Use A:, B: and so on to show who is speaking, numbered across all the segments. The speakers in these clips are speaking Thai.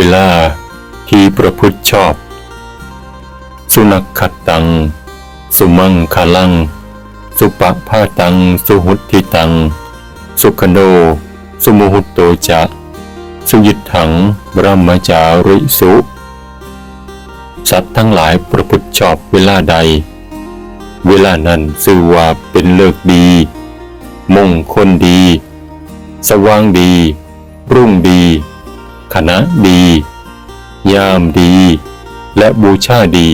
A: เวลาที่ประพฤติชอบ สุนักขัดตัง สุมังคาลัง สุปะพาตัง สุหุติตัง สุขโน สุโมหุตโตจะสุยิตถังบรมจาริสุ สัตว์ทั้งหลายประพฤติชอบเวลาใด เวลานั้นชื่อว่าเป็นเลิกดี มงคลดี สว่างดี รุ่งดี คณะดี ยามดี และบูชาดี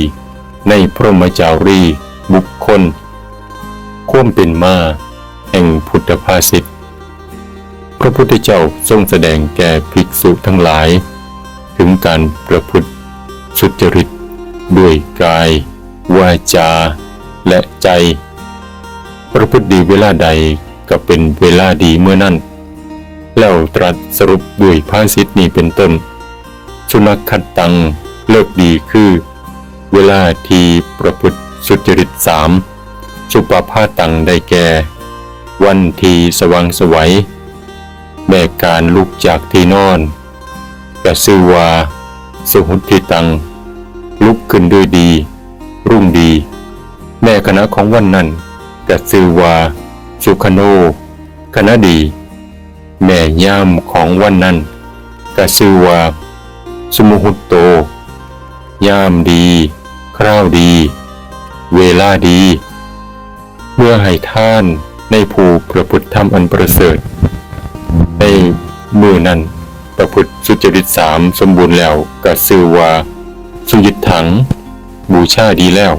A: ในพรหมจารี บุคคล ควมเป็นมา แห่งพุทธภาษิตพระพุทธเจ้าทรงแสดงแก่ภิกษุทั้งหลาย ถึงการประพฤติสุจริต ด้วยกาย วาจา และใจ ประพฤติดีเวลาใดก็เป็นเวลาดีเมื่อนั้น แล้วตรัสสรุปด้วยภาษิตนี้เป็นต้น สุนัขขัดตังเลิกดีคือ เวลาที่ประพฤติสุจริตสามสุปภาตังได้แก่ วันทีสว่างสวัยแม่การลุกจากที่นอนกระซือวา สุหุทิตัง ลุกขึ้นด้วยดี รุ่งดี แม่คณะของวันนั้นกระซือวา สุขโน คณะดี แม่ย่ามของวันนั้นกระซือวาสมุหุตโต ย่ามดี คราวดี เวลาดี เมื่อให้ท่านในภูประพฤติธรรมอันประเสริฐ ในมือนั้นประพฤติสุจริตสามสมบูรณ์แล้วกระซือว่า สุยิตถัง บูชาดีแล้ว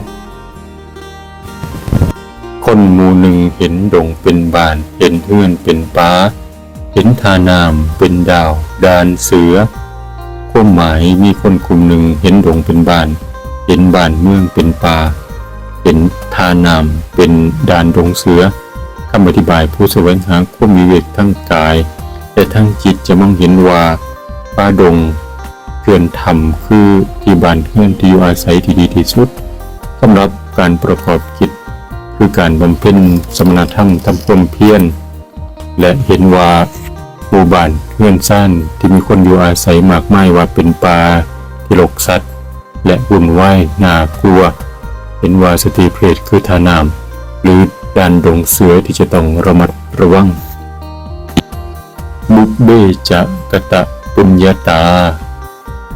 A: คนหมู่หนึ่งเห็นดงเป็นบาน เห็นเฮือนเป็นป้า เห็นทานามเป็นดาว ดานเสือความหมายมีคนกลุ่มหนึ่งเห็นดงเป็นบาน เห็นบ้านเมืองเป็นป่า เห็นทานามเป็นดานดงเสือคำอธิบายผู้แสวงหาความมีเวกทั้งกายและทั้งจิตจะมองเห็นว่าป่าดงเพื่อนธรรมคือที่บ้านเพื่อนที่อยู่อาศัยที่ดีที่สุดสำหรับการประกอบกิจคือการบำเพ็ญสมณธรรมทำความเพียรและเห็นว่า หมู่บ้านเพื่อนสั้นที่มีคนอยู่อาศัยมากมายว่าเป็นป่าที่รกสัตว์ และวุ่นวายน่ากลัว เห็นว่าสติเพศคือทานาม หรือดานดงเสือที่จะต้องระมัดระวังบุเบจะกะตะปุญญาตา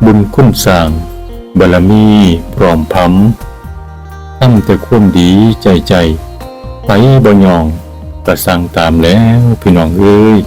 A: บุญคุณสร้างบารมีพร้อมพร้ำทำแต่ความดีใจใจไปบ่ยองก็สั่งตามแล้วพี่น้องเอ้ย